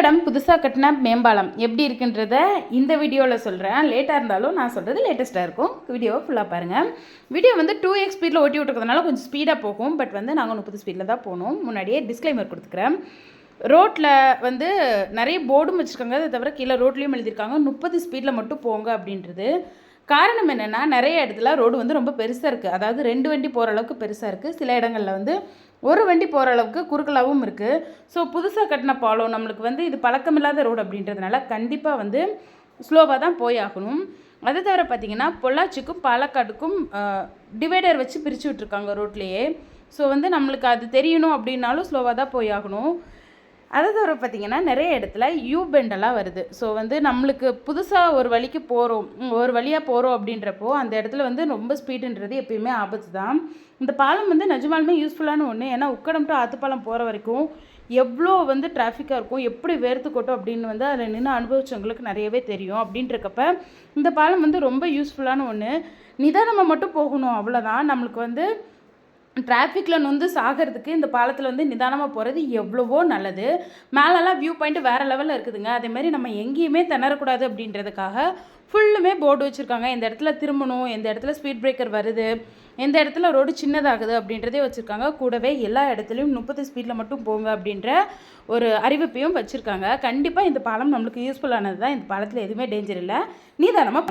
உக்கடம் புதுசாக கட்டின மேம்பாலம் எப்படி இருக்குன்றத இந்த வீடியோவில் சொல்கிறேன் லேட்டாக இருந்தாலும் நான் சொல்கிறது லேட்டஸ்ட்டாக இருக்கும். வீடியோவை ஃபுல்லாக பாருங்கள் வீடியோ வந்து டூ எக்ஸ் ஸ்பீடில் ஓட்டி விட்டுறதுனால கொஞ்சம் ஸ்பீடாக போகும். பட் வந்து நாங்கள் முப்பது ஸ்பீடில் தான் போகணும் முன்னாடியே டிஸ்க்ளைமர் கொடுத்துக்கிறேன். ரோட்டில் வந்து நிறைய போர்டும் வச்சுருக்காங்க. அதை தவிர கீழே ரோட்லேயும் எழுதியிருக்காங்க. முப்பது ஸ்பீடில் மட்டும் போங்க அப்படின்றது. காரணம் என்னென்னா நிறைய இடத்துல ரோடு வந்து ரொம்ப பெருசாக இருக்குது அதாவது ரெண்டு வண்டி போகிற அளவுக்கு பெருசாக இருக்குது சில இடங்களில் வந்து ஒரு வண்டி போகிற அளவுக்கு குறுக்கலாகவும் இருக்குது ஸோ புதுசாக கட்டின பாலம் நம்மளுக்கு வந்து இது பழக்கமில்லாத ரோடு அப்படின்றதுனால கண்டிப்பாக வந்து ஸ்லோவாக தான் போய் ஆகணும். அதை தவிர பார்த்திங்கன்னா பொள்ளாச்சிக்கும் பாலக்காடுக்கும் டிவைடர் வச்சு பிரித்து விட்ருக்காங்க ரோட்லேயே. ஸோ வந்து நம்மளுக்கு அது தெரியணும் அப்படின்னாலும் ஸ்லோவாக தான் போய் ஆகணும். அதை தவிர பார்த்திங்கன்னா நிறைய இடத்துல யூ பெண்டெல்லாம் வருது. ஸோ வந்து நம்மளுக்கு புதுசாக ஒரு வழிக்கு போகிறோம் ஒரு வழியாக போகிறோம் அப்படின்றப்போ அந்த இடத்துல வந்து ரொம்ப ஸ்பீடுன்றது எப்பயுமே ஆபத்து தான். இந்த பாலம் வந்து நிஜமாலுமே யூஸ்ஃபுல்லான ஒன்று ஏன்னா உக்கடம் டு ஆத்துப்பாலம் போகிற வரைக்கும் எவ்வளோ வந்து டிராஃபிக்காக இருக்கும் எப்படி வேர்த்து கொட்டும் அப்படின்னு வந்து அதில் நின்று அனுபவிச்சவங்களுக்கு நிறையவே தெரியும். அப்படின்றக்கப்ப இந்த பாலம் வந்து ரொம்ப யூஸ்ஃபுல்லான ஒன்று நிதானமாக மட்டும் போகணும் அவ்வளோதான் நம்மளுக்கு வந்து டிராஃபிக்கில் நொந்து சாகிறதுக்கு இந்த பாலத்தில் வந்து நிதானமாக போகிறது எவ்வளவோ நல்லது. மேலெல்லாம் வியூ பாயிண்ட் வேறு லெவலில் இருக்குதுங்க. அதேமாதிரி நம்ம எங்கேயுமே திணறக்கூடாது அப்படின்றதுக்காக ஃபுல்லுமே போர்டு வச்சுருக்காங்க. இந்த இடத்துல திரும்பணும் எந்த இடத்துல ஸ்பீட் பிரேக்கர் வருது எந்த இடத்துல ரோடு சின்னதாகுது அப்படின்றதே வச்சுருக்காங்க. கூடவே எல்லா இடத்துலையும் முப்பது ஸ்பீடில் மட்டும் போங்க அப்படின்ற ஒரு அறிவிப்பையும் வச்சுருக்காங்க. கண்டிப்பாக இந்த பாலம் நம்மளுக்கு யூஸ்ஃபுல்லானது தான் இந்த பாலத்தில் எதுவுமே டேஞ்சர் இல்லை. நிதானமாக